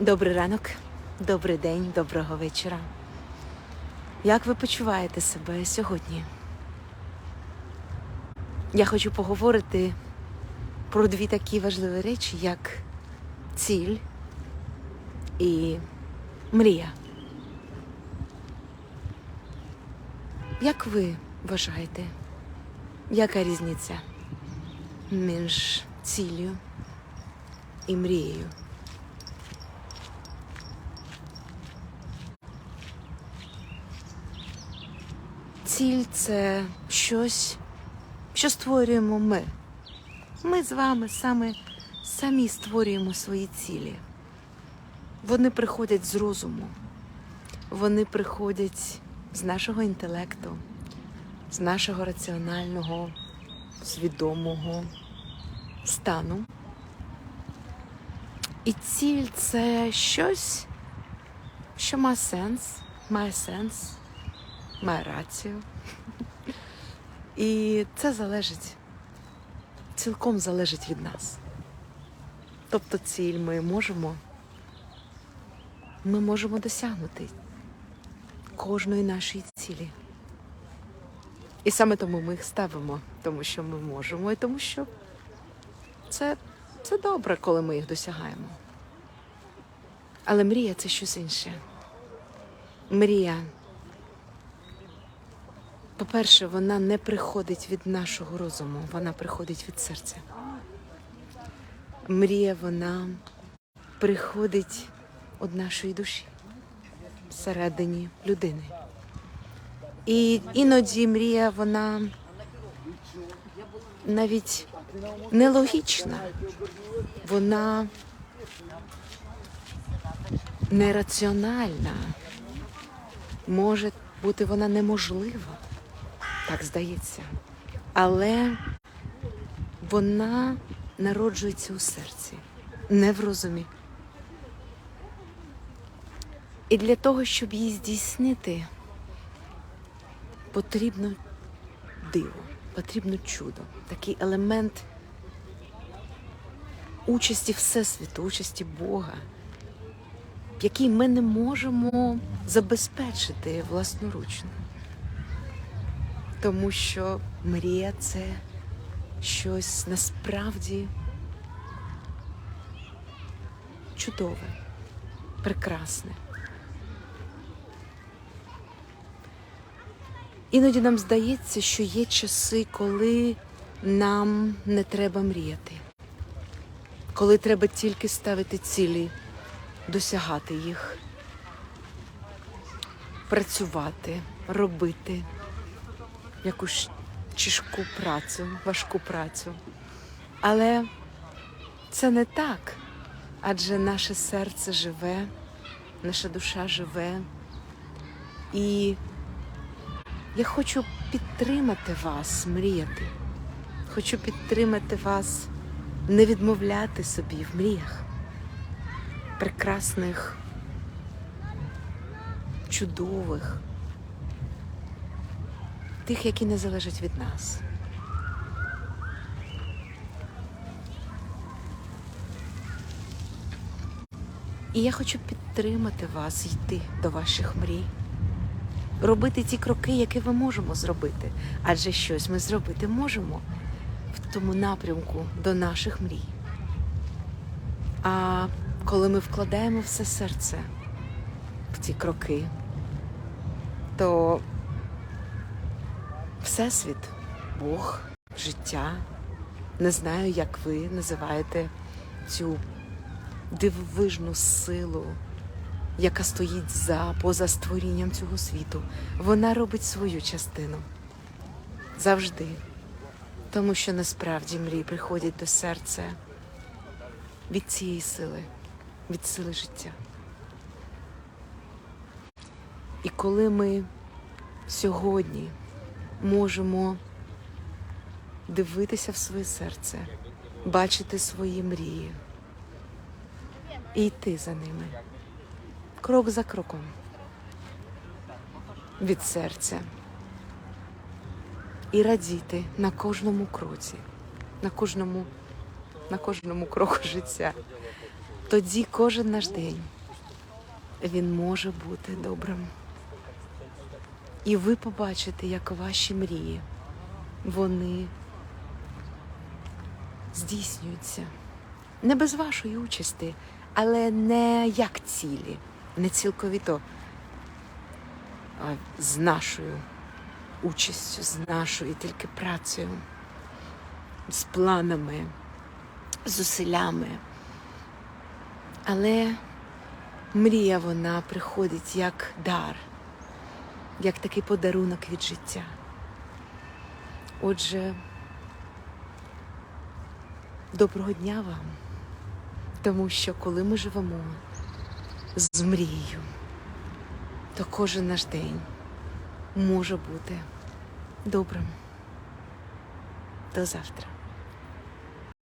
Добрий ранок, добрий день, доброго вечора. Як ви почуваєте себе сьогодні? Я хочу поговорити про дві такі важливі речі, як ціль і мрія. Як ви вважаєте, яка різниця між ціллю і мрією? Ціль це щось, що створюємо ми. Ми з вами саме самі створюємо свої цілі. Вони приходять з розуму, вони приходять з нашого інтелекту, з нашого раціонального, свідомого стану. І ціль це щось, що має сенс, має сенс має рацію. І це залежить, цілком залежить від нас. Тобто ціль ми можемо, ми можемо досягнути кожної нашої цілі. І саме тому ми їх ставимо, тому що ми можемо, і тому що це, це добре, коли ми їх досягаємо. Але мрія це щось інше. Мрія по-перше, вона не приходить від нашого розуму, вона приходить від серця. Мрія вона приходить від нашої душі всередині людини. І іноді мрія вона навіть нелогічна, вона нераціональна, може бути вона неможлива так здається. Але вона народжується у серці, не в розумі. І для того, щоб її здійснити, потрібно диво, потрібно чудо, такий елемент участі Всесвіту, участі Бога, який ми не можемо забезпечити власноручно. Тому що мрія це щось насправді чудове, прекрасне. Іноді нам здається, що є часи, коли нам не треба мріяти, коли треба тільки ставити цілі, досягати їх, працювати, робити якусь тяжку працю, важку працю. Але це не так, адже наше серце живе, наша душа живе. І я хочу підтримати вас, мріяти. Хочу підтримати вас, не відмовляти собі в мріях, прекрасних, чудових тих, які не залежать від нас. І я хочу підтримати вас йти до ваших мрій, робити ті кроки, які ми можемо зробити, адже щось ми зробити можемо в тому напрямку до наших мрій. А коли ми вкладаємо все серце в ці кроки, то Всесвіт, Бог, життя. Не знаю, як ви називаєте цю дивовижну силу, яка стоїть за поза створінням цього світу. Вона робить свою частину завжди. Тому що насправді мрії приходять до серця від цієї сили, від сили життя. І коли ми сьогодні можемо дивитися в своє серце, бачити свої мрії і йти за ними крок за кроком від серця і радіти на кожному кроці, на кожному, на кожному кроку життя. тоді кожен наш день він може бути добрим. І ви побачите, як ваші мрії, вони здійснюються. Не без вашої участі, але не як цілі, не цілковіто, а з нашою участю, з нашою тільки працею, з планами, зусиллями. Але мрія вона приходить як дар, як такий подарунок від життя. Отже, доброго дня вам, тому що коли ми живемо з мрією, то кожен наш день може бути добрим. До завтра.